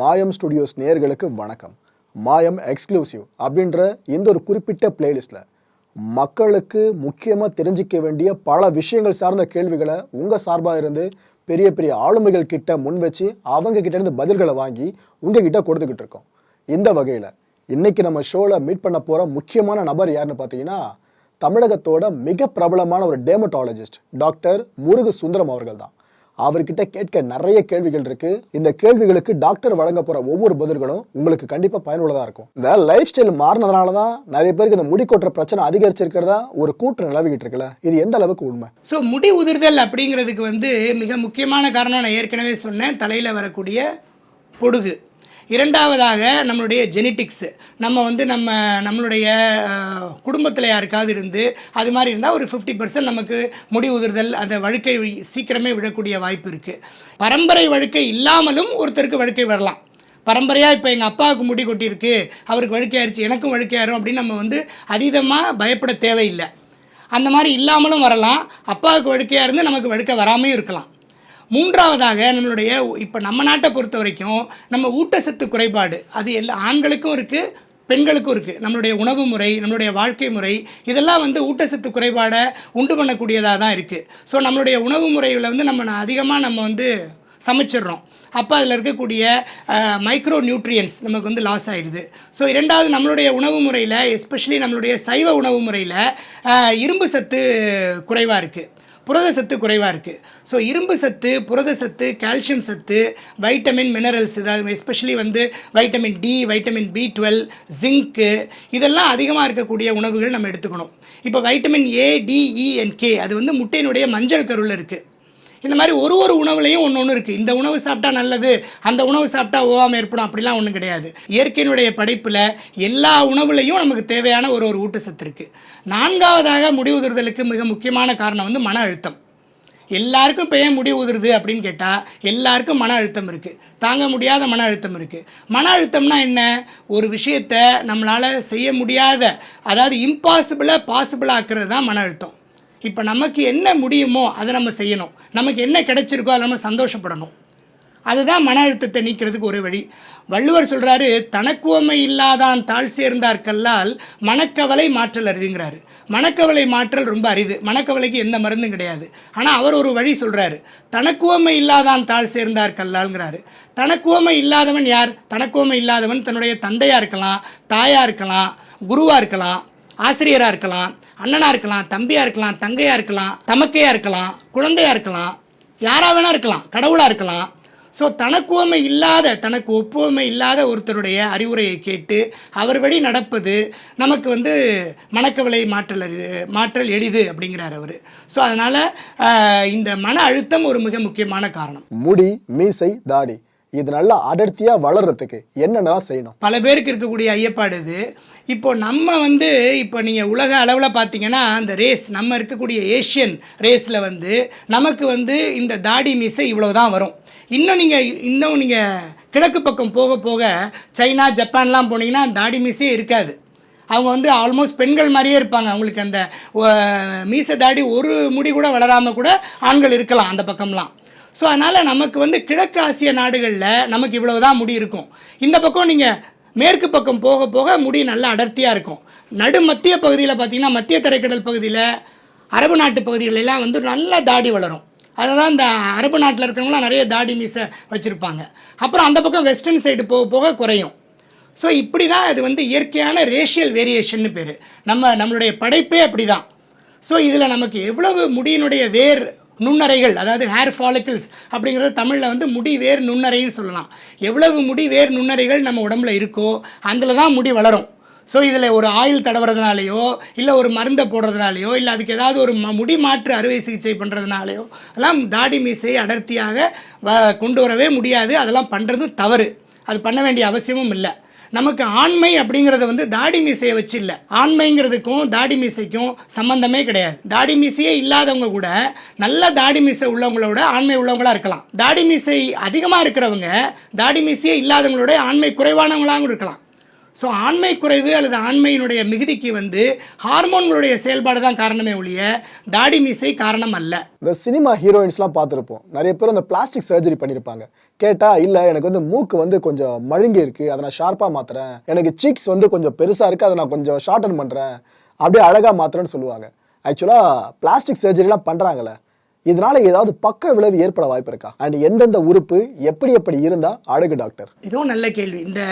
மாயம் ஸ்டுடியோஸ் நேர்களுக்கு வணக்கம். மாயம் எக்ஸ்க்ளூசிவ் அப்படின்ற இந்த ஒரு குறிப்பிட்ட பிளேலிஸ்ட்டில் மக்களுக்கு முக்கியமாக தெரிஞ்சிக்க வேண்டிய பல விஷயங்கள் சார்ந்த கேள்விகளை உங்கள் சார்பாக இருந்து பெரிய பெரிய ஆளுமைகள் கிட்ட முன் வச்சு அவங்க கிட்ட இருந்து பதில்களை வாங்கி உங்ககிட்ட கொடுத்துக்கிட்டு இருக்கோம். இந்த வகையில் இன்னைக்கு நம்ம ஷோவில் மீட் பண்ண போகிற முக்கியமான நபர் யாருன்னு பார்த்தீங்கன்னா தமிழகத்தோட மிக பிரபலமான ஒரு டேமட்டாலஜிஸ்ட் டாக்டர் முருகு சுந்தரம் அவர்கள் தான். அவர்கிட்ட கேட்க நிறைய கேள்விகள் இருக்கு. இந்த கேள்விகளுக்கு டாக்டர் வழங்க போற ஒவ்வொரு பதில்களும் உங்களுக்கு கண்டிப்பா பயனுள்ளதா இருக்கும். இந்த லைஃப் ஸ்டைல் மாறினதுனால தான் நிறைய பேருக்கு இந்த முடி கொட்டுற பிரச்சனை அதிகரிச்சிருக்கிறதா ஒரு கூற்று நிலவிக்கிட்டு இருக்குல்ல. இது எந்த அளவுக்கு உண்மை? ஸோ முடி உதிர்தல் அப்படிங்கிறதுக்கு வந்து மிக முக்கியமான காரணம் நான் ஏற்கனவே சொன்னேன். தலையில் வரக்கூடிய பொடுகு. இரண்டாவதாக நம்மளுடைய ஜெனட்டிக்ஸ் நம்ம வந்து நம்ம நம்மளுடைய குடும்பத்தில் யாருக்காவது இருந்து அது மாதிரி இருந்தால் ஒரு ஃபிஃப்டி பர்சன்ட் நமக்கு முடி உதிர்தல் அந்த வழுக்கை சீக்கிரமே விடக்கூடிய வாய்ப்பு இருக்குது பரம்பரை வழுக்கை இல்லாமலும் ஒருத்தருக்கு வழுக்கை வரலாம். பரம்பரையாக இப்போ எங்கள் அப்பாவுக்கு முடி கொட்டியிருக்கு அவருக்கு வழுக்கையாயிருச்சு எனக்கும் வழுக்கையாயிரும் அப்படின்னு நம்ம வந்து அதீதமாக பயப்பட தேவையில்லை. அந்த மாதிரி இல்லாமலும் வரலாம். அப்பாவுக்கு வழுக்கையாக இருந்து நமக்கு வழுக்க வராமையும் இருக்கலாம். மூன்றாவதாக நம்மளுடைய இப்போ நம்ம நாட்டை பொறுத்த வரைக்கும் நம்ம ஊட்டச்சத்து குறைபாடு. அது எல்லா ஆண்களுக்கும் இருக்குது பெண்களுக்கும் இருக்குது நம்மளுடைய உணவு முறை நம்மளுடைய வாழ்க்கை முறை இதெல்லாம் வந்து ஊட்டச்சத்து குறைபாடை உண்டு பண்ணக்கூடியதாக தான் இருக்குது ஸோ நம்மளுடைய உணவு முறையில் வந்து நம்ம அதிகமாக நம்ம வந்து சமைச்சிடுறோம். அப்போ அதில் இருக்கக்கூடிய மைக்ரோ நியூட்ரியன்ஸ் நமக்கு வந்து லாஸ் ஆகிடுது ஸோ இரண்டாவது நம்மளுடைய உணவு முறையில் எஸ்பெஷலி நம்மளுடைய சைவ உணவு முறையில் இரும்பு சத்து குறைவாக இருக்குது புரத சத்து குறைவாக இருக்குது ஸோ இரும்பு சத்து புரத சத்து கால்சியம் சத்து வைட்டமின் மினரல்ஸ் அதாவது எஸ்பெஷலி வந்து vitamin D vitamin B twelve zinc இதெல்லாம் அதிகமாக இருக்கக்கூடிய உணவுகள் நம்ம எடுத்துக்கணும். இப்போ vitamin A D E and K அது வந்து முட்டையினுடைய மஞ்சள் கருவில் இருக்குது இந்த மாதிரி ஒரு ஒரு உணவுலையும் ஒன்று ஒன்று இருக்குது இந்த உணவு சாப்பிட்டா நல்லது அந்த உணவு சாப்பிட்டா ஓவாமல் ஏற்படும் அப்படிலாம் ஒன்றும் கிடையாது. இயற்கையினுடைய படைப்பில் எல்லா உணவுலையும் நமக்கு தேவையான ஒரு ஒரு ஊட்டச்சத்து இருக்குது நான்காவதாக முடி உதிர்தலுக்கு மிக முக்கியமான காரணம் வந்து மன அழுத்தம். எல்லாருக்கும் இப்போ ஏன் முடி உதிருது அப்படின்னு கேட்டால் எல்லாருக்கும் மன அழுத்தம் இருக்குது தாங்க முடியாத மன அழுத்தம் இருக்குது மன அழுத்தம்னா என்ன? ஒரு விஷயத்தை நம்மளால் செய்ய முடியாத அதாவது இம்பாசிபிளாக பாசிபிள் ஆக்குறது தான் மன அழுத்தம். இப்போ நமக்கு என்ன முடியுமோ அதை நம்ம செய்யணும். நமக்கு என்ன கிடைச்சிருக்கோ அதை நம்ம சந்தோஷப்படணும். அதுதான் மன அழுத்தத்தை நீக்கிறதுக்கு ஒரு வழி. வள்ளுவர் சொல்கிறாரு தனக்குவமை இல்லாதான் தாழ் சேர்ந்தார் கல்லால் மனக்கவலை மாற்றல் அரிதுங்கிறாரு. மனக்கவலை மாற்றல் ரொம்ப அரிது. மனக்கவலைக்கு எந்த மருந்தும் கிடையாது. ஆனால் அவர் ஒரு வழி சொல்கிறாரு தனக்குவமை இல்லாதான் தாழ் சேர்ந்தார் கல்லால்ங்கிறாரு. தனக்குவமை இல்லாதவன் யார்? தனக்குவமை இல்லாதவன் தன்னுடைய தந்தையாக இருக்கலாம் தாயாக இருக்கலாம் குருவாக இருக்கலாம். ஆசிரியராக இருக்கலாம் அண்ணனாக இருக்கலாம் தம்பியாக இருக்கலாம் தங்கையாக இருக்கலாம் தமக்கையாக இருக்கலாம் குழந்தையாக இருக்கலாம் யாராக வேணா இருக்கலாம் கடவுளாக இருக்கலாம். ஸோ தனக்குவமை இல்லாத தனக்கு ஒப்புவமை இல்லாத ஒருத்தருடைய அறிவுரையை கேட்டு அவர் வழி நடப்பது நமக்கு வந்து மனக்கவலை மாற்றல் அரிது மாற்றல் எளிது அப்படிங்கிறார் அவர். ஸோ அதனால் இந்த மன அழுத்தம் ஒரு மிக முக்கியமான காரணம். முடி மீசை தாடி. இது நல்லா அடர்த்தியா வளர்றதுக்கு என்னென்னலாம் செய்யணும்? பல பேருக்கு இருக்கக்கூடிய ஐயப்பாடு இது. இப்போ நம்ம வந்து இப்போ நீங்கள் உலக அளவில் பார்த்தீங்கன்னா அந்த ரேஸ் நம்ம இருக்கக்கூடிய ஏஷியன் ரேஸில் வந்து நமக்கு வந்து இந்த தாடி மீசை இவ்வளோ தான் வரும். இன்னும் நீங்கள் இன்னும் நீங்கள் கிழக்கு பக்கம் போக போக சைனா ஜப்பான்லாம் போனீங்கன்னா தாடி மீசே இருக்காது. அவங்க வந்து ஆல்மோஸ்ட் பெண்கள் மாதிரியே இருப்பாங்க. அவங்களுக்கு அந்த அஹ், மீசை தாடி ஒரு முடி கூட வளராமல் கூட ஆண்கள் இருக்கலாம் அந்த பக்கம்லாம். ஸோ அதனால் நமக்கு வந்து கிழக்கு ஆசிய நாடுகளில் நமக்கு இவ்வளவு தான் முடி இருக்கும். இந்த பக்கம் நீங்கள் மேற்கு பக்கம் போக போக முடி நல்லா அடர்த்தியாக இருக்கும். நடு மத்திய பகுதியில் பார்த்தீங்கன்னா மத்திய தரைக்கடல் பகுதியில் அரபு நாட்டு பகுதிகளெல்லாம் வந்து நல்லா தாடி வளரும். அதுதான் இந்த அரபு நாட்டில் இருக்கிறவங்களாம் நிறைய தாடி மீசை வச்சுருப்பாங்க. அப்புறம் அந்த பக்கம் வெஸ்டர்ன் சைடு போக போக குறையும். ஸோ இப்படி தான் இது வந்து இயற்கையான ரேஷியல் வேரியேஷன்னு பேர். நம்ம நம்மளுடைய படைப்பே அப்படி தான் ஸோ இதில் நமக்கு எவ்வளவு முடியினுடைய வேர் நுண்ணறைகள் அதாவது ஹேர் ஃபாலிக்கிள்ஸ் அப்படிங்கிறது தமிழில் வந்து முடி வேர் நுண்ணறைன்னு சொல்லலாம். எவ்வளவு முடி வேர் நுண்ணறைகள் நம்ம உடம்புல இருக்கோ அதில் தான் முடி வளரும். ஸோ இதில் ஒரு ஆயில் தடவுறதுனாலையோ இல்லை ஒரு மருந்தை போடுறதுனாலையோ இல்லை அதுக்கு ஏதாவது ஒரு ம- முடி மாற்று அறுவை சிகிச்சை பண்ணுறதுனாலையோ எல்லாம் தாடி மீசையை அடர்த்தியாக வ கொண்டு வரவே முடியாது. அதெல்லாம் பண்ணுறதும் தவறு. அது பண்ண வேண்டிய அவசியமும் இல்லை. நமக்கு ஆண்மை அப்படிங்கிறத வந்து தாடி மீசையை வச்சு இல்லை ஆண்மைங்கிறதுக்கும் தாடி மீசைக்கும் சம்பந்தமே கிடையாது. தாடி மீசையே இல்லாதவங்க கூட நல்ல தாடி மீசை உள்ளவங்களோட ஆண்மை உள்ளவங்களா இருக்கலாம். தாடி மீசை அதிகமாக இருக்கிறவங்க தாடி மீசையே இல்லாதவங்களோட ஆண்மை குறைவானவங்களாகவும் இருக்கலாம். ஸோ ஆண்மை குறைவு அல்லது ஆண்மையினுடைய மிகுதிக்கு வந்து ஹார்மோன்களுடைய செயல்பாடு தான் காரணமே ஒழிய தாடி மீசை காரணம் அல்ல. இந்த சினிமா ஹீரோயின்ஸ்லாம் பார்த்துருப்போம். நிறைய பேர் அந்த பிளாஸ்டிக் சர்ஜரி பண்ணியிருப்பாங்க. கேட்டா இல்லை எனக்கு வந்து மூக்கு வந்து கொஞ்சம் மழுங்கி இருக்கு. அதை நான் ஷார்ப்பாக மாத்துறேன். எனக்கு சீக்ஸ் வந்து கொஞ்சம் பெருசாக இருக்கு. அதை நான் கொஞ்சம் ஷார்டன் பண்ணுறேன் அப்படியே அழகாக மாத்துறேன்னு சொல்லுவாங்க. ஆக்சுவலாக பிளாஸ்டிக் சர்ஜரிலாம் பண்ணுறாங்களே இதனால ஏதாவது பக்க விளைவு ஏற்பட வாய்ப்பு இருக்கா? அண்ட் எந்தெந்த உறுப்பு எப்படி எப்படி இருந்தா அழகு டாக்டர்? இதுவும் நல்ல கேள்வி. இந்த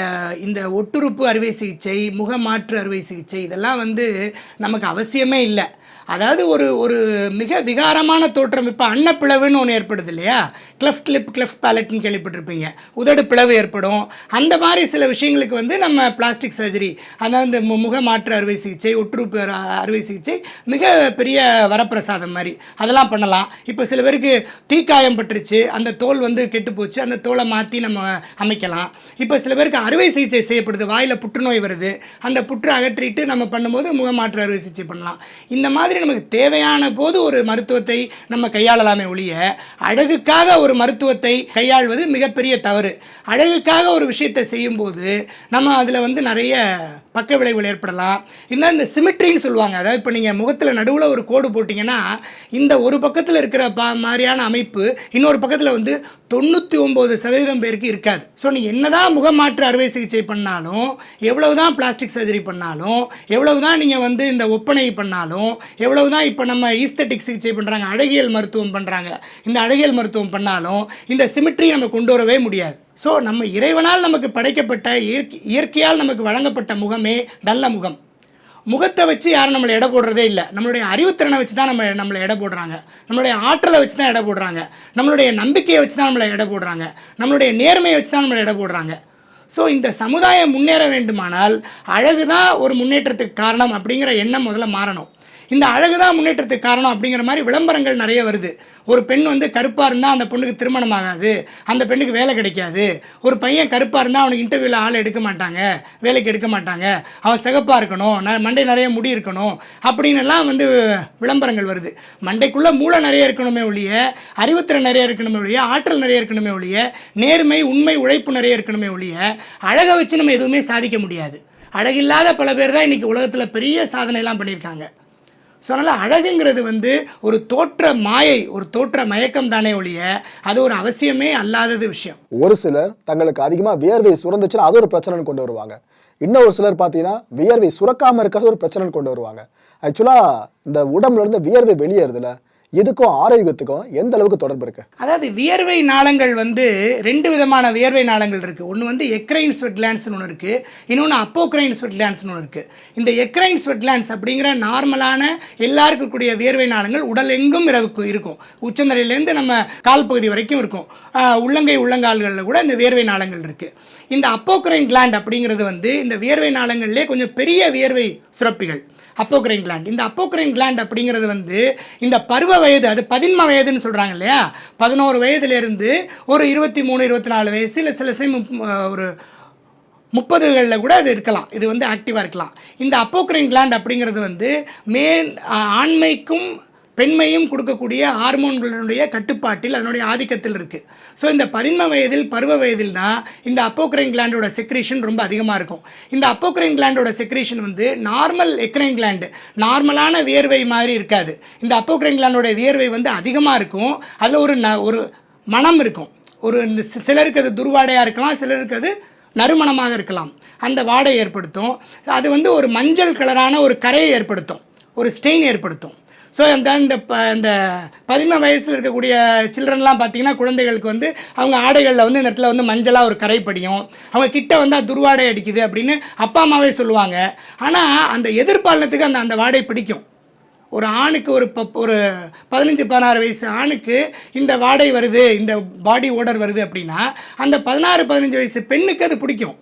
இந்த ஒட்டுறுப்பு அறுவை சிகிச்சை முகமாற்று அறுவை சிகிச்சை இதெல்லாம் வந்து நமக்கு அவசியமே இல்லை. அதாவது ஒரு ஒரு மிக விகாரமான தோற்றம். இப்போ அன்னப்பிளவுன்னு ஒன்று ஏற்படுது இல்லையா? கிளஃப்ட் லிப் கிளஃப்ட் பேலட்னு கேள்விப்பட்டிருப்பீங்க. உதடு பிளவு ஏற்படும். அந்த மாதிரி சில விஷயங்களுக்கு வந்து நம்ம பிளாஸ்டிக் சர்ஜரி அதாவது இந்த மு- முகமாற்று அறுவை சிகிச்சை ஒற்றுப்பு அறுவை சிகிச்சை மிக பெரிய வரப்பிரசாதம் மாதிரி. அதெல்லாம் பண்ணலாம். இப்போ சில பேருக்கு தீக்காயம் பட்டுருச்சு அந்த தோல் வந்து கெட்டு போச்சு அந்த தோலை மாற்றி நம்ம அமைக்கலாம். இப்போ சில பேருக்கு அறுவை சிகிச்சை செய்யப்படுது வாயில் புற்றுநோய் வருது அந்த புற்று அகற்றிட்டு நம்ம பண்ணும்போது முகமாற்று அறுவை சிகிச்சை பண்ணலாம். இந்த மாதிரி நமக்கு தேவையான போது ஒரு மருத்துவத்தை நம்ம கையாளலாமே ஒழிய அழகுக்காக ஒரு மருத்துவத்தை கையாள்வது மிகப்பெரிய தவறு. அழகுக்காக ஒரு விஷயத்தை செய்யும்போது நம்ம அதில் வந்து நிறைய பக்க விளைவுகள் ஏற்படலாம். இன்னும் இந்த சிமிட்ரின்னு சொல்லுவாங்க. அதாவது இப்போ நீங்கள் முகத்தில் நடுவில் ஒரு கோடு போட்டிங்கன்னா இந்த ஒரு பக்கத்தில் இருக்கிற பா மாதிரியான அமைப்பு இன்னொரு பக்கத்தில் வந்து தொண்ணூற்றி ஒம்பது சதவீதம் பேருக்கு இருக்காது. ஸோ நீ என்னதான் முகமாற்று அறுவை சிகிச்சை பண்ணாலும் எவ்வளவு தான் பிளாஸ்டிக் சர்ஜரி பண்ணாலும் எவ்வளவு தான் நீங்கள் வந்து இந்த ஒப்பனை பண்ணாலும் எவ்வளவு தான் இப்போ நம்ம ஈஸ்தட்டிக் சிகிச்சை பண்ணுறாங்க அழகியல் மருத்துவம் பண்ணுறாங்க இந்த அழகியல் மருத்துவம் பண்ணாலும் இந்த சிமிட்ரி நம்ம கொண்டு வரவே முடியாது. ஸோ நம்ம இறைவனால் நமக்கு படைக்கப்பட்ட இயற்கை இயற்கையால் நமக்கு வழங்கப்பட்ட முகமே நல்ல முகம். முகத்தை வச்சு யாரும் நம்மளை எடை போடுறதே இல்லை. நம்மளுடைய அறிவுத்திறனை வச்சு தான் நம்ம நம்மளை எடை போடுறாங்க. நம்மளுடைய ஆற்றலை வச்சு தான் எடை போடுறாங்க. நம்மளுடைய நம்பிக்கையை வச்சு தான் நம்மளை எடை போடுறாங்க. நம்மளுடைய நேர்மையை வச்சு தான் நம்மளை எடை போடுறாங்க. ஸோ இந்த சமுதாயம் முன்னேற வேண்டுமானால் அழகு தான் ஒரு முன்னேற்றத்துக்கு காரணம் அப்படிங்கிற எண்ணம் முதல்ல மாறணும். இந்த அழகு தான் முன்னேற்றத்துக்கு காரணம் அப்படிங்கிற மாதிரி விளம்பரங்கள் நிறைய வருது. ஒரு பெண் வந்து கருப்பாக இருந்தால் அந்த பொண்ணுக்கு திருமணம் ஆகாது. அந்த பெண்ணுக்கு வேலை கிடைக்காது. ஒரு பையன் கருப்பாக இருந்தால் அவனுக்கு இன்டர்வியூவில் ஆள் எடுக்க மாட்டாங்க. வேலைக்கு எடுக்க மாட்டாங்க. அவன் சிகப்பாக இருக்கணும். ந- மண்டை நிறைய முடி இருக்கணும். அப்படின்னுலாம் வந்து விளம்பரங்கள் வருது. மண்டைக்குள்ளே மூளை நிறைய இருக்கணுமே ஒழிய அறிவுத்திறன் நிறைய இருக்கணுமே ஒழிய ஆற்றல் நிறைய இருக்கணுமே ஒழிய நேர்மை உண்மை உழைப்பு நிறைய இருக்கணுமே ஒழிய அழகை வச்சு நம்ம எதுவுமே சாதிக்க முடியாது. அழகில்லாத பல பேர் தான் இன்றைக்கி உலகத்தில் பெரிய சாதனைலாம் பண்ணியிருக்காங்க. ஸோ அதனால் அழகுங்கிறது வந்து ஒரு தோற்ற மாயை ஒரு தோற்ற மயக்கம் தானே ஒழிய அது ஒரு அவசியமே அல்லாதது விஷயம். ஒரு சிலர் தங்களுக்கு அதிகமாக வியர்வை சுரந்துச்சுன்னா அது ஒரு பிரச்சனைன்னு கொண்டு வருவாங்க. இன்னொரு சிலர் பார்த்தீங்கன்னா வியர்வை சுரக்காமல் இருக்கிறது ஒரு பிரச்சனைன்னு கொண்டு வருவாங்க. ஆக்சுவலாக இந்த உடம்புல இருந்து வியர்வை வெளியேறதுல இதுக்கும் ஆரோக்கியத்துக்கும் எந்த அளவுக்கு தொடர்பு இருக்கு? அதாவது வியர்வை நாளங்கள் வந்து ரெண்டு விதமான வியர்வை நாளங்கள் இருக்குது ஒன்று வந்து எக்ரைன் ஸ்வெட் கிளான்ஸ்னு ஒன்று இருக்குது இன்னொன்று அப்போக்ரைன் ஸ்வெட் கிளான்ஸ்னு ஒன்று இருக்குது இந்த எக்ரைன் ஸ்வெட் கிளான்ஸ் அப்படிங்கிற நார்மலான எல்லாருக்கும் கூடிய வியர்வை நாளங்கள் உடல் எங்கும் இரவுக்கு இருக்கும். உச்சந்தலையிலேருந்து நம்ம கால் பகுதி வரைக்கும் இருக்கும். உள்ளங்கை உள்ளங்கால்களில் கூட இந்த வியர்வை நாளங்கள் இருக்குது இந்த அப்போக்ரைன் கிளாண்ட் அப்படிங்கிறது வந்து இந்த வியர்வை நாளங்கள்லேயே கொஞ்சம் பெரிய வியர்வை சுரப்பிகள். Apocrine gland. இந்த அப்போக்ரைன் கிளாண்ட் அப்படிங்கிறது வந்து இந்த பருவ வயது அது பதின்ம வயதுன்னு சொல்கிறாங்க இல்லையா? பதினோரு வயதுலேருந்து ஒரு இருபத்தி மூணு இருபத்தி நாலு வயசு இல்லை சில சமயம் ஒரு முப்பதுகளில் கூட அது இருக்கலாம். இது வந்து ஆக்டிவாக இருக்கலாம். இந்த அப்போக்ரைன் கிளாண்ட் அப்படிங்கிறது வந்து மேல் ஆண்மைக்கும் பெண்மையும் கொடுக்கக்கூடிய ஹார்மோன்களுடைய கட்டுப்பாட்டில் அதனுடைய ஆதிக்கத்தில் இருக்குது ஸோ இந்த பதின்ம வயதில் பருவ வயதில் தான் இந்த அப்போக்ரைன் கிளாண்டோட செக்ரேஷன் ரொம்ப அதிகமாக இருக்கும். இந்த அப்போக்ரைன் கிளாண்டோட செக்ரேஷன் வந்து நார்மல் எக்ரைன் கிளாண்டு நார்மலான வியர்வை மாதிரி இருக்காது. இந்த அப்போக்ரைன் கிளாண்டோட வியர்வை வந்து அதிகமாக இருக்கும். அதில் ஒரு ந ஒரு மனம் இருக்கும். ஒரு சிலருக்கு அது துர்வாடையாக இருக்கலாம் சிலருக்கு அது நறுமணமாக இருக்கலாம். அந்த வாடை ஏற்படுத்தும். அது வந்து ஒரு மஞ்சள் கலரான ஒரு கரையை ஏற்படுத்தும். ஒரு ஸ்டெயின் ஏற்படுத்தும். ஸோ அந்த இந்த ப இந்த பதின்ம வயசில் இருக்கக்கூடிய சில்ட்ரன்லாம் பார்த்தீங்கன்னா குழந்தைகளுக்கு வந்து அவங்க ஆடைகளில் வந்து இந்த இடத்துல வந்து மஞ்சளாக ஒரு கரை படியும். அவங்க கிட்ட வந்து துர்வாடை அடிக்குது அப்படின்னு அப்பா அம்மாவே சொல்லுவாங்க. ஆனால் அந்த எதிர்பாலனத்துக்கு அந்த அந்த வாடை பிடிக்கும். ஒரு ஆணுக்கு ஒரு பப் ஒரு பதினஞ்சு பதினாறு வயசு ஆணுக்கு இந்த வாடை வருது இந்த பாடி ஓடர் வருது அப்படின்னா அந்த பதினாறு பதினஞ்சு வயசு பெண்ணுக்கு அது பிடிக்கும்.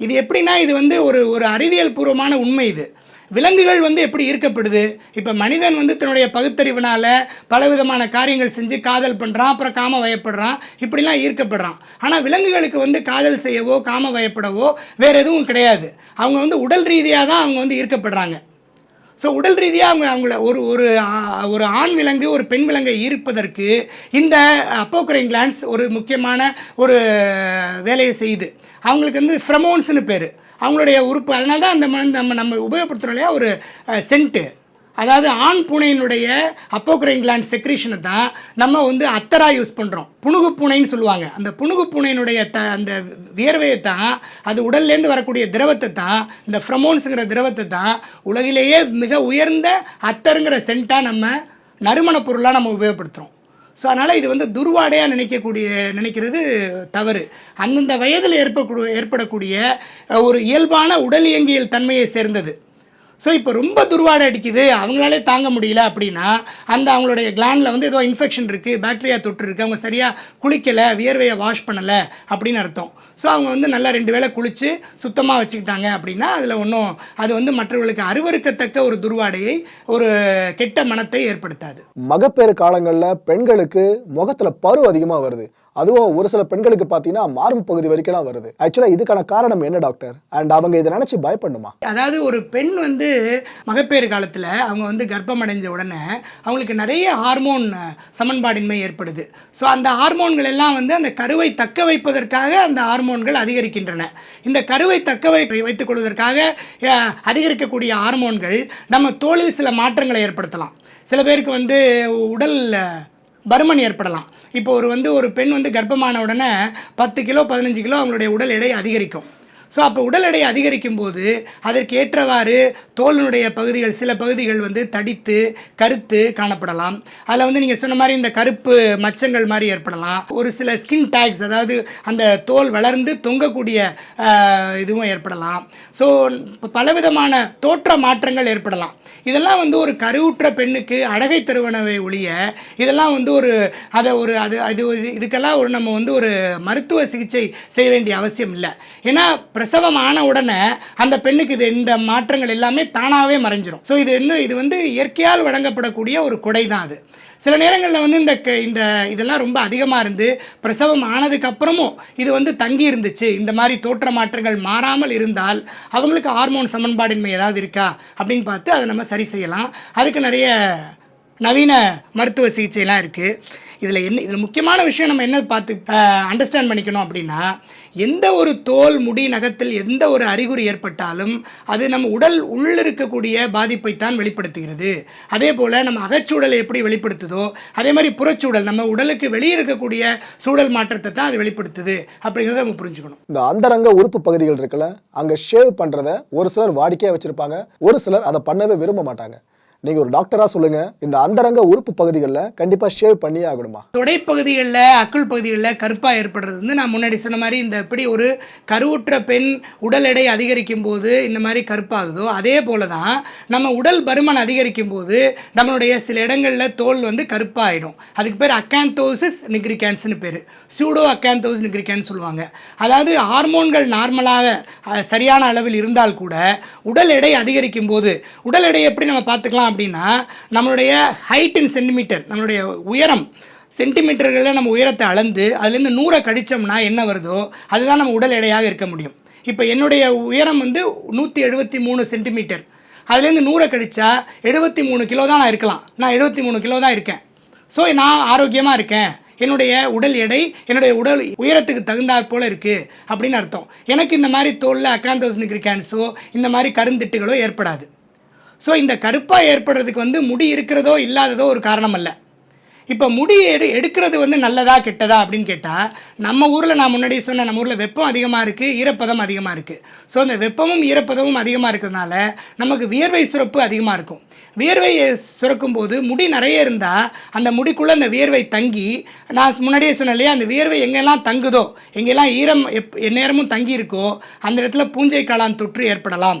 இது எப்படின்னா இது வந்து ஒரு ஒரு அறிவியல் பூர்வமான உண்மை இது. விலங்குகள் வந்து எப்படி ஈர்க்கப்படுது? இப்போ மனிதன் வந்து தன்னுடைய பகுத்தறிவினால பலவிதமான காரியங்கள் செஞ்சு காதல் பண்ணுறான் அப்புறம் காம வயப்படுறான் இப்படிலாம் ஈர்க்கப்படுறான். ஆனால் விலங்குகளுக்கு வந்து காதல் செய்யவோ காம வயப்படவோ வேறு எதுவும் கிடையாது. அவங்க வந்து உடல் ரீதியாக தான் அவங்க வந்து ஈர்க்கப்படுறாங்க. ஸோ உடல் ரீதியாக அவங்க அவங்கள ஒரு ஒரு ஒரு ஆண் விலங்கு ஒரு பெண் விலங்கை ஈர்ப்பதற்கு இந்த அப்போக்ரைன் கிளான்ஸ் ஒரு முக்கியமான ஒரு வேலையை செய்யுது. அவங்களுக்கு வந்து ஃப்ரமோன்ஸ்னு பேர். அவங்களுடைய உறுப்பு. அதனால தான் அந்த ம- நம்ம நம்ம உபயோகப்படுத்துகிறோம் இல்லையா? ஒரு சென்ட்டு அதாவது ஆண் பூனையினுடைய அப்போக்ரைன் கிளாண்ட் செக்ரீஷனை தான் நம்ம வந்து அத்தரா யூஸ் பண்ணுறோம் புணுகு பூனைன்னு சொல்லுவாங்க. அந்த புணுகு பூனையினுடைய த அந்த வியர்வையை தான் அது உடல்லேருந்து வரக்கூடிய திரவத்தை தான் இந்த ஃப்ரமோன்ஸுங்கிற திரவத்தை தான் உலகிலேயே மிக உயர்ந்த அத்தருங்கிற சென்ட்டாக நம்ம நறுமண பொருளாக நம்ம உபயோகப்படுத்துகிறோம் ஸோ அதனால் இது வந்து துர்வாடையாக நினைக்கக்கூடிய நினைக்கிறது தவறு. அந்தந்த வயதில் ஏற்பக்கூடிய ஏற்படக்கூடிய ஒரு இயல்பான உடல் இயங்கியல் தன்மையை சேர்ந்தது. ஸோ இப்போ ரொம்ப துர்வாடை அடிக்குது. அவங்களாலே தாங்க முடியல அப்படின்னா அந்த அவங்களுடைய கிளாண்டில் வந்து ஏதோ இன்ஃபெக்ஷன் இருக்குது பேக்டீரியா தொற்று இருக்குது அவங்க சரியாக குளிக்கலை வியர்வையை வாஷ் பண்ணலை அப்படின்னு அர்த்தம். ஸோ அவங்க வந்து நல்லா ரெண்டு வேளை குளித்து சுத்தமாக வச்சுக்கிட்டாங்க அப்படின்னா அதில் ஒன்றும் அது வந்து மற்றவர்களுக்கு அருவருக்கத்தக்க ஒரு துர்வாடையை ஒரு கெட்ட மனத்தை ஏற்படுத்தாது. மகப்பேறு காலங்களில் பெண்களுக்கு முகத்தில் பரு அதிகமாக வருது. அதுவும் ஒரு சில பெண்களுக்கு பார்த்தீங்கன்னா மார்பு பகுதி வரைக்கும் வருது. ஆக்சுவலாக இதுக்கான காரணம் என்ன டாக்டர் அண்ட் அவங்க இதை நினைச்சு பயப்படணுமா? அதாவது ஒரு பெண் வந்து மகப்பேறு காலத்தில் அவங்க வந்து கர்ப்பம் அடைஞ்ச உடனே அவங்களுக்கு நிறைய ஹார்மோன் சமன்பாடின்மை ஏற்படுது. ஸோ அந்த ஹார்மோன்கள் எல்லாம் வந்து அந்த கருவை தக்க வைப்பதற்காக அந்த ஹார்மோன்கள் அதிகரிக்கின்றன. இந்த கருவை தக்க வை வைத்துக் கொள்வதற்காக அதிகரிக்கக்கூடிய ஹார்மோன்கள் நம்ம தோளில் சில மாற்றங்களை ஏற்படுத்தலாம். சில பேருக்கு வந்து உடல் பருமன் ஏற்படலாம். இப்போ ஒரு வந்து ஒரு பெண் வந்து கர்ப்பமான உடனே பத்து கிலோ பதினஞ்சு கிலோ அவங்களுடைய உடல் எடை அதிகரிக்கும். ஸோ அப்போ உடல் எடை அதிகரிக்கும் போது அதற்கு ஏற்றவாறு தோலினுடைய பகுதிகள் சில பகுதிகள் வந்து தடித்து கருத்து காணப்படலாம். அதில் வந்து நீங்கள் சொன்ன மாதிரி இந்த கருப்பு மச்சங்கள் மாதிரி ஏற்படலாம். ஒரு சில ஸ்கின் டேக்ஸ் அதாவது அந்த தோல் வளர்ந்து தொங்கக்கூடிய இதுவும் ஏற்படலாம். ஸோ பலவிதமான தோற்ற மாற்றங்கள் ஏற்படலாம். இதெல்லாம் வந்து ஒரு கருவுற்ற பெண்ணுக்கு அழகை தருவனவை ஒழிய இதெல்லாம் வந்து ஒரு அதை ஒரு அது அது இதுக்கெல்லாம் ஒரு நம்ம வந்து ஒரு மருத்துவ சிகிச்சை செய்ய வேண்டிய அவசியம் இல்லை. ஏன்னா பிரசவம் ஆன உடனே அந்த பெண்ணுக்கு இது இந்த மாற்றங்கள் எல்லாமே தானாகவே மறைஞ்சிரும். ஸோ இது இன்னும் இது வந்து இயற்கையால் வழங்கப்படக்கூடிய ஒரு கொடை தான் அது. சில நேரங்களில் வந்து இந்த க- இந்த இதெல்லாம் ரொம்ப அதிகமாக இருந்து பிரசவம் ஆனதுக்கப்புறமும் இது வந்து தங்கி இருந்துச்சு. இந்த மாதிரி தோற்ற மாற்றங்கள் மாறாமல் இருந்தால் அவங்களுக்கு ஹார்மோன் சமன்பாடின்மை ஏதாவது இருக்கா அப்படின்னு பார்த்து அதை நம்ம சரி செய்யலாம். அதுக்கு நிறைய நவீன மருத்துவ சிகிச்சைலாம் இருக்குது இதில் என்ன இதில் முக்கியமான விஷயம் நம்ம என்ன பார்த்து அண்டர்ஸ்டாண்ட் பண்ணிக்கணும் அப்படின்னா எந்த ஒரு தோல் முடி நகத்தில் எந்த ஒரு அறிகுறி ஏற்பட்டாலும் அது நம்ம உடல் உள்ள இருக்கக்கூடிய பாதிப்பைத்தான் வெளிப்படுத்துகிறது. அதே போல் நம்ம அகச்சூழலை எப்படி வெளிப்படுத்துதோ அதே மாதிரி புறச்சூழல் நம்ம உடலுக்கு வெளியே இருக்கக்கூடிய சூழல் மாற்றத்தை தான் அது வெளிப்படுத்துது அப்படிங்கிறத நம்ம புரிஞ்சுக்கணும். இந்த அந்தரங்க உறுப்பு பகுதிகள் இருக்குல்ல அங்கே ஷேவ் பண்ணுறத ஒரு சிலர் வாடிக்கையாக வச்சுருப்பாங்க ஒரு சிலர் அதை பண்ணவே விரும்ப மாட்டாங்க. நீங்க ஒரு டாக்டரா சொல்லுங்க இந்த அந்தரங்க உறுப்பு பகுதிகளில் கண்டிப்பா ஷேவ் பண்ணி ஆகணுமா? தொடைப்பகுதிகளில் அக்குள் பகுதிகளில் கருப்பாக ஏற்படுறது வந்து நான் முன்னாடி சொன்ன மாதிரி இந்த எப்படி ஒரு கருவுற்ற பெண் உடல் எடை அதிகரிக்கும் போது இந்த மாதிரி கருப்பாகுதோ அதே போல தான் நம்ம உடல் பருமன் அதிகரிக்கும் போது நம்மளுடைய சில இடங்களில் தோல் வந்து கருப்பாயிடும். அதுக்கு பேர் அக்காந்தோசிஸ் நிக்ரிகான்ஸ்னு பேர். சூடோ அக்காந்தோஸ் நிக்ரிகான்ஸ் சொல்லுவாங்க. அதாவது ஹார்மோன்கள் நார்மலாக சரியான அளவில் இருந்தால் கூட உடல் எடை அதிகரிக்கும் போது உடல் எடை எப்படி நம்ம பார்த்துக்கலாம் அப்படின்னா நம்மளுடைய ஹைட் இன் சென்டிமீட்டர் நம்மளுடைய உயரம் சென்டிமீட்டர்களில் நம்ம உயரத்தை அளந்து அதுலேருந்து நூறை கடித்தோம்னா என்ன வருதோ அதுதான் நம்ம உடல் எடையாக இருக்க முடியும். இப்போ என்னுடைய உயரம் வந்து நூற்றி எழுபத்தி மூணு சென்டிமீட்டர் அதுலேருந்து நூறை கழிச்சா எழுபத்தி மூணு கிலோ தான் நான் இருக்கலாம். நான் எழுபத்தி மூணு கிலோ தான் இருக்கேன். ஸோ நான் ஆரோக்கியமாக இருக்கேன். என்னுடைய உடல் எடை என்னுடைய உடல் உயரத்துக்கு தகுந்தாற் போல இருக்குது அப்படின்னு அர்த்தம். எனக்கு இந்த மாதிரி தோலில் அக்காந்தோஸ் நிக்ரிகான்ஸோ இந்த மாதிரி கருந்திட்டுகளோ ஏற்படாது. ஸோ இந்த கருப்பாக ஏற்படுறதுக்கு வந்து முடி இருக்கிறதோ இல்லாததோ ஒரு காரணம் அல்ல இப்போ முடி எடு எடுக்கிறது வந்து நல்லதா கெட்டதா அப்படின்னு கேட்டால் நம்ம ஊரில் நான் முன்னாடி சொன்ன நம்ம ஊரில் வெப்பம் அதிகமாக இருக்குது ஈரப்பதம் அதிகமாக இருக்குது ஸோ அந்த வெப்பமும் ஈரப்பதமும் அதிகமாக இருக்கிறதுனால நமக்கு வியர்வை சுரப்பு அதிகமாக இருக்கும். வியர்வை சுரக்கும் போது முடி நிறைய இருந்தால் அந்த முடிக்குள்ளே அந்த வியர்வை தங்கி நான் முன்னாடியே சொன்னேன் இல்லையா அந்த வியர்வை எங்கெல்லாம் தங்குதோ எங்கெல்லாம் ஈரம் எப் எந்நேரமும் தங்கி இருக்கோ அந்த இடத்துல பூஞ்சை காளான் தொற்று ஏற்படலாம்.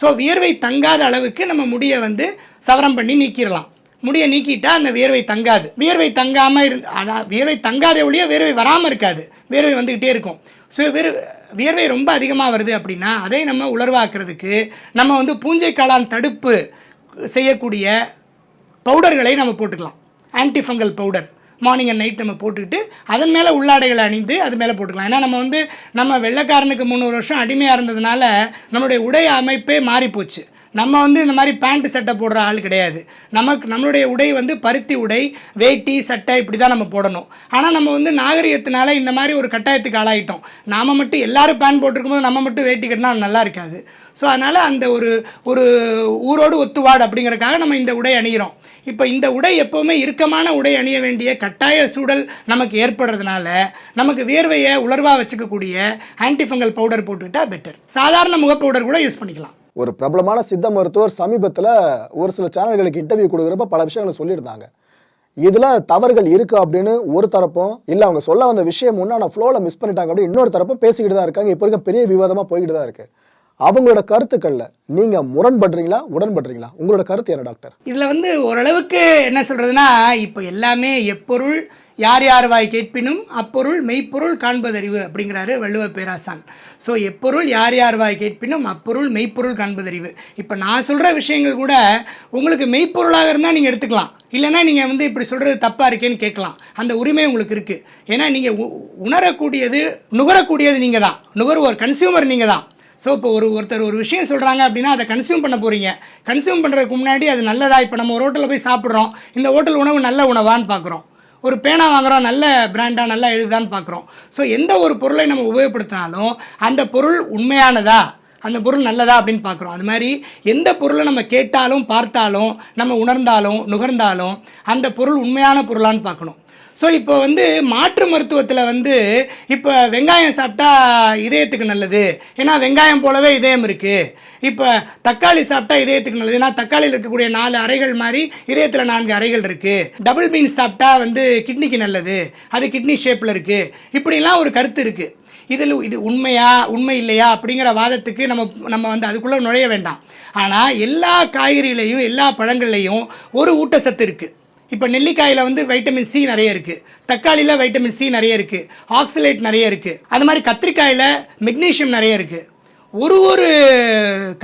ஸோ வியர்வை தங்காத அளவுக்கு நம்ம முடியை வந்து சவரம் பண்ணி நீக்கிடலாம் முடியை நீக்கிட்டால் அந்த வியர்வை தங்காது. வியர்வை தங்காமல் இரு அதான் வியர்வை தங்காத ஒழிய வியர்வை வராமல் இருக்காது. வியர்வை வந்துக்கிட்டே இருக்கும். ஸோ வியர் வியர்வை ரொம்ப அதிகமாக வருது அப்படின்னா அதை நம்ம உலர்வாக்குறதுக்கு நம்ம வந்து பூஞ்சை காளான் தடுப்பு செய்யக்கூடிய பவுடர்களை நம்ம போட்டுக்கலாம். Antifungal powder. Morning and night நம்ம போட்டுக்கிட்டு அதன் மேலே உள்ளாடைகளை அணிந்து அது மேலே போட்டுக்கலாம். ஏன்னா நம்ம வந்து நம்ம வெள்ளைக்காரனுக்கு முந்நூறு வருஷம் அடிமையாக இருந்ததுனால நம்மளுடைய உடை அமைப்பே மாறிப்போச்சு. நம்ம வந்து இந்த மாதிரி பேண்ட் சட்டை போடுற ஆள் கிடையாது. நமக்கு நம்மளுடைய உடை வந்து பருத்தி உடை வேட்டி சட்டை இப்படி தான் நம்ம போடணும். ஆனால் நம்ம வந்து நாகரிகத்தினால இந்த மாதிரி ஒரு கட்டாயத்துக்கு ஆளாயிட்டோம். நாம மட்டும் எல்லாரும் பேண்ட் போட்டிருக்கும்போது நம்ம மட்டும் வேட்டி கட்டினா நல்லா இருக்காது. ஸோ அதனால் அந்த ஒரு ஒரு ஊரோடு ஒத்துவாடு அப்படிங்கிறக்காக நம்ம இந்த உடை அணிகிறோம் இப்போ இந்த உடை எப்போவுமே இறுக்கமான உடை அணிய வேண்டிய கட்டாய சூழல் நமக்கு ஏற்படுறதுனால நமக்கு வேர்வையை உலர்வாக வச்சுக்கக்கூடிய ஆன்டிஃபங்கல் பவுடர் போட்டுக்கிட்டா பெட்டர் சாதாரண முக பவுடர் கூட யூஸ் பண்ணிக்கலாம். ஒரு பிரபலமான சித்த மருத்துவர் சமீபத்தில் ஒரு சில சேனல்களுக்கு இன்டர்வியூ கொடுக்குறப்ப பல விஷயங்களை சொல்லியிருந்தாங்க. இதில் தவறுகள் இருக்குது அப்படின்னு ஒரு தரப்பும் இல்லை அவங்க சொல்ல வந்த விஷயம் ஒன்று ஆனால் ஃப்ளோவில் மிஸ் பண்ணிட்டாங்க அப்படின்னு இன்னொரு தரப்பும் பேசிக்கிட்டு தான் இருக்காங்க. இப்போ இருக்க பெரிய விவாதமாக போய்கிட்டு தான் இருக்குது அவங்களோட கருத்துக்கள்ல நீங்க முரண்படுறீங்களா உடன்படுறீங்களா? உங்களோட கருத்து என்ன டாக்டர்? இதில் வந்து ஓரளவுக்கு என்ன சொல்றதுன்னா இப்போ எல்லாமே எப்பொருள் யார் யார் வாய் கேட்பினும் அப்பொருள் மெய்ப்பொருள் காண்பதறிவு அப்படிங்கிறாரு வள்ளுவ பேராசான். ஸோ எப்பொருள் யார் யார் வாய் கேட்பினும் அப்பொருள் மெய்ப்பொருள் காண்பதறிவு. இப்போ நான் சொல்கிற விஷயங்கள் கூட உங்களுக்கு மெய்ப்பொருளாக இருந்தால் நீங்கள் எடுத்துக்கலாம். இல்லைன்னா நீங்கள் வந்து இப்படி சொல்கிறது தப்பாக இருக்கேன்னு கேட்கலாம். அந்த உரிமை உங்களுக்கு இருக்குது ஏன்னா நீங்கள் உணரக்கூடியது நுகரக்கூடியது நீங்கள் தான் நுகர்வோர் கன்சியூமர் நீங்கள் தான் ஸோ இப்போ ஒரு ஒருத்தர் ஒரு விஷயம் சொல்கிறாங்க அப்படின்னா அதை கன்சியூம் பண்ண போகிறீங்க கன்சியூம் பண்ணுறதுக்கு முன்னாடி அது நல்லதா? இப்போ நம்ம ஒரு ஹோட்டலில் போய் சாப்பிட்றோம். இந்த ஹோட்டல் உணவு நல்ல உணவான்னு பார்க்குறோம். ஒரு பேனா வாங்குகிறோம் நல்ல பிராண்டாக நல்லா எழுதுதான்னு பார்க்குறோம். ஸோ எந்த ஒரு பொருளை நம்ம உபயோகப்படுத்தினாலும் அந்த பொருள் உண்மையானதா? அந்த பொருள் நல்லதா அப்படின்னு பார்க்குறோம். அது மாதிரி எந்த பொருளை நம்ம கேட்டாலும் பார்த்தாலும் நம்ம உணர்ந்தாலும் நுகர்ந்தாலும் அந்த பொருள் உண்மையான பொருளான்னு பார்க்கணும். ஸோ இப்போ வந்து மாற்று மருத்துவத்தில் வந்து இப்போ வெங்காயம் சாப்பிட்டா இதயத்துக்கு நல்லது. ஏன்னா வெங்காயம் போலவே இதயம் இருக்குது இப்போ தக்காளி சாப்பிட்டா இதயத்துக்கு நல்லது. ஏன்னா தக்காளியில் இருக்கக்கூடிய நாலு அறைகள் மாதிரி இதயத்தில் நான்கு அறைகள் இருக்குது டபுள் பீன்ஸ் சாப்பிட்டா வந்து கிட்னிக்கு நல்லது. அது கிட்னி ஷேப்பில் இருக்குது இப்படிலாம் ஒரு கருத்து இருக்குது இதில் இது உண்மையா உண்மை இல்லையா அப்படிங்கிற வாதத்துக்கு நம்ம நம்ம வந்து அதுக்குள்ளே நுழைய வேண்டாம். ஆனால் எல்லா காய்கறியிலையும் எல்லா பழங்கள்லையும் ஒரு ஊட்டச்சத்து இருக்குது இப்போ நெல்லிக்காயில் வந்து வைட்டமின் சி நிறைய இருக்குது தக்காளியில் வைட்டமின் சி நிறைய இருக்குது ஆக்சலேட் நிறைய இருக்குது அது மாதிரி கத்திரிக்காயில் மெக்னீஷியம் நிறைய இருக்குது ஒரு ஒரு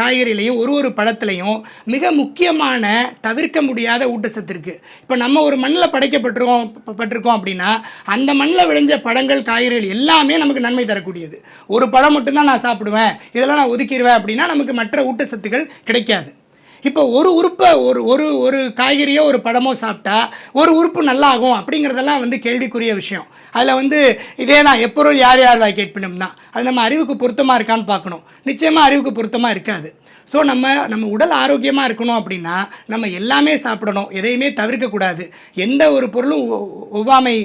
காய்கறிலையும் ஒரு ஒரு பழத்துலையும் மிக முக்கியமான தவிர்க்க முடியாத ஊட்டச்சத்து இருக்குது இப்போ நம்ம ஒரு மண்ணில் படைக்கப்பட்டிருக்கோம் பட்டிருக்கோம் அப்படின்னா அந்த மண்ணில் விளைஞ்ச பழங்கள் காய்கறிகள் எல்லாமே நமக்கு நன்மை தரக்கூடியது. ஒரு பழம் மட்டும்தான் நான் சாப்பிடுவேன். இதெல்லாம் நான் ஒதுக்கிடுவேன் அப்படின்னா நமக்கு மற்ற ஊட்டச்சத்துக்கள் கிடைக்காது. இப்போ ஒரு உறுப்பை ஒரு ஒரு ஒரு காய்கறியோ ஒரு பழமோ சாப்பிட்டா ஒரு உறுப்பு நல்லாகும் அப்படிங்கிறதெல்லாம் வந்து கேள்விக்குரிய விஷயம். அதில் வந்து இதே தான் எப்பொருள் யார் யார் வாய் கேட்பினும் தான் அது நம்ம அறிவுக்கு பொருத்தமாக இருக்கான்னு பார்க்கணும். நிச்சயமாக அறிவுக்கு பொருத்தமாக இருக்காது. ஸோ நம்ம நம்ம உடல் ஆரோக்கியமாக இருக்கணும் அப்படின்னா நம்ம எல்லாமே சாப்பிடணும். எதையுமே தவிர்க்கக்கூடாது. எந்த ஒரு பொருளும் ஒ- ஒவ்வாமை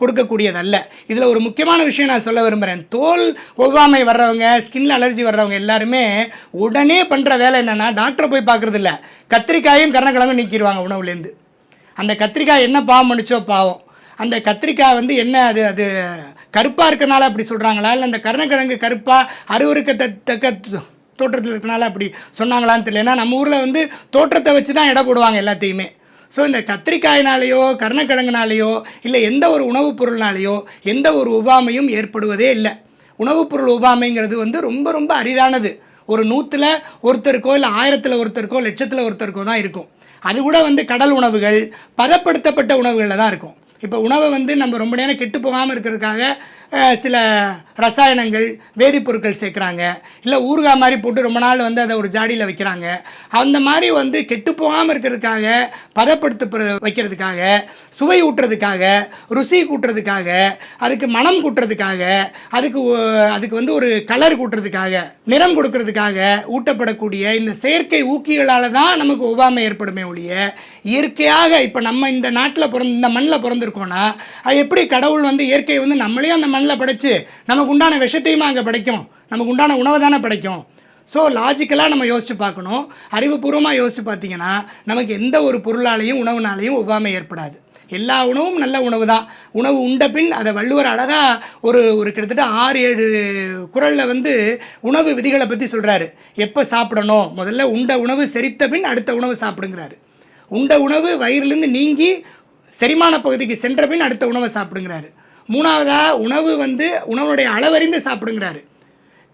கொடுக்கக்கூடியதல்ல. இதில் ஒரு முக்கியமான விஷயம் நான் சொல்ல விரும்புகிறேன் தோல் ஒவ்வாமை வர்றவங்க ஸ்கின் அலர்ஜி வர்றவங்க எல்லாருமே உடனே பண்ணுற வேலை என்னென்னா டாக்டரை போய் பார்க்குறது இல்லை கத்திரிக்காயும் கருணக்கிழங்கும் நீக்கிடுவாங்க உணவுலேருந்து அந்த கத்திரிக்காய் என்ன பாவம் பண்ணிச்சோ பாவம். அந்த கத்திரிக்காய் வந்து என்ன அது அது கருப்பாக இருக்கனால அப்படி சொல்கிறாங்களா இல்லை அந்த கருணக்கிழங்கு கருப்பாக அருவருக்கத்தக்க தோற்றத்தில் இருக்கனால அப்படி சொன்னாங்களான்னு தெரியல ஏன்னா நம்ம ஊரில் வந்து தோற்றத்தை வச்சு தான் எடை போடுவாங்க எல்லாத்தையுமே. ஸோ இந்த கத்திரிக்காயினாலேயோ கருணக்கிழங்குனாலேயோ இல்லை எந்த ஒரு உணவுப் பொருள்னாலேயோ எந்த ஒரு உபாமையும் ஏற்படுவதே இல்லை. உணவுப் பொருள் உபாமைங்கிறது வந்து ரொம்ப ரொம்ப அரிதானது. ஒரு நூற்றில் ஒருத்தருக்கோ இல்லை ஆயிரத்தில் ஒருத்தருக்கோ லட்சத்தில் ஒருத்தருக்கோ தான் இருக்கும். அது கூட வந்து கடல் உணவுகள் பதப்படுத்தப்பட்ட உணவுகளில் தான் இருக்கும். இப்போ உணவை வந்து நம்ம ரொம்ப நேரம் கெட்டு போகாமல் இருக்கிறதுக்காக சில ரசாயனங்கள் வேதிப்பொருட்கள் சேர்க்குறாங்க. இல்லை ஊறுகாய் மாதிரி போட்டு ரொம்ப நாள் வந்து அதை ஒரு ஜாடியில் வைக்கிறாங்க. அந்த மாதிரி வந்து கெட்டு போகாமல் இருக்கிறதுக்காக பதப்படுத்த வைக்கிறதுக்காக சுவை ஊட்டுறதுக்காக ருசி கூட்டுறதுக்காக அதுக்கு மனம் கூட்டுறதுக்காக அதுக்கு அதுக்கு வந்து ஒரு கலர் கூட்டுறதுக்காக நிறம் கொடுக்கறதுக்காக ஊட்டப்படக்கூடிய இந்த செயற்கை ஊக்கிகளால் தான் நமக்கு ஒவ்வாமை ஏற்படுமே ஒழிய இயற்கையாக இப்போ நம்ம இந்த நாட்டில் பிறந்த இந்த மண்ணில் பிறந்திருக்கோம்னா அது எப்படி கடவுள் வந்து இயற்கை வந்து நம்மளே அந்த மண்ணில் படைச்சு நமக்கு உண்டான விஷத்தையுமா அங்கே படைக்கும்? நமக்கு உண்டான உணவை தானே படைக்கும்? ஸோ லாஜிக்கலாக நம்ம யோசித்து பார்க்கணும். அறிவுபூர்வமாக யோசித்து பார்த்தீங்கன்னா நமக்கு எந்த ஒரு பொருளாலையும் உணவுனாலையும் ஒவ்வாமை ஏற்படாது. எல்லா உணவும் நல்ல உணவு தான். உணவு உண்ட பின் அதை வள்ளுவர் அழகாக ஒரு ஒரு கிட்டத்தட்ட ஆறு ஏழு குறளில் வந்து உணவு விதிகளை பற்றி சொல்கிறாரு எப்போ சாப்பிடணும்? முதல்ல உண்ட உணவு செரித்த பின் அடுத்த உணவு சாப்பிடுங்கிறாரு. உண்ட உணவு வயிறுலேருந்து நீங்கி செரிமான பகுதிக்கு சென்ற பின் அடுத்த உணவை சாப்பிடுங்கிறாரு. மூணாவதாக உணவு வந்து உணவுடைய அளவறிந்து சாப்பிடுங்கிறாரு.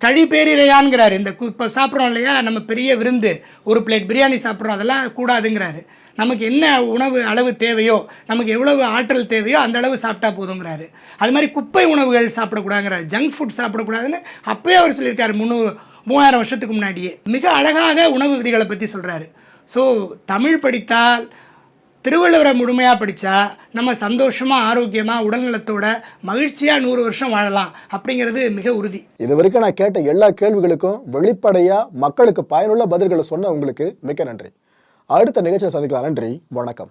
கழி பேரிரையான்ங்கிறாரு இந்த இப்போ சாப்பிட்றோம் இல்லையா? நம்ம பெரிய விருந்து ஒரு பிளேட் பிரியாணி சாப்பிட்றோம் அதெல்லாம் கூடாதுங்கிறாரு. நமக்கு என்ன உணவு அளவு தேவையோ நமக்கு எவ்வளவு ஆற்றல் தேவையோ அந்த அளவு சாப்பிட்டா போதுங்கிறாரு. அது மாதிரி குப்பை உணவுகள் சாப்பிடக்கூடாதுங்கிறாரு. ஜங்க் ஃபுட் சாப்பிடக்கூடாதுன்னு அப்போயே அவர் சொல்லியிருக்காரு முந்நூறு மூவாயிரம் வருஷத்துக்கு முன்னாடியே. மிக அழகாக உணவு விதிகளை பற்றி சொல்கிறாரு ஸோ தமிழ் படித்தால் திருவள்ளுவரை முழுமையாக படித்தா நம்ம சந்தோஷமாக ஆரோக்கியமாக உடல்நலத்தோட மகிழ்ச்சியாக நூறு வருஷம் வாழலாம் அப்படிங்கிறது மிக உறுதி. இது வரைக்கும் நான் கேட்ட எல்லா கேள்விகளுக்கும் வெளிப்படையாக மக்களுக்கு பயனுள்ள பதில்களை சொன்ன உங்களுக்கு மிக்க நன்றி. அடுத்த நிகழ்ச்சியை சந்திக்கலாம். நன்றி. வணக்கம்.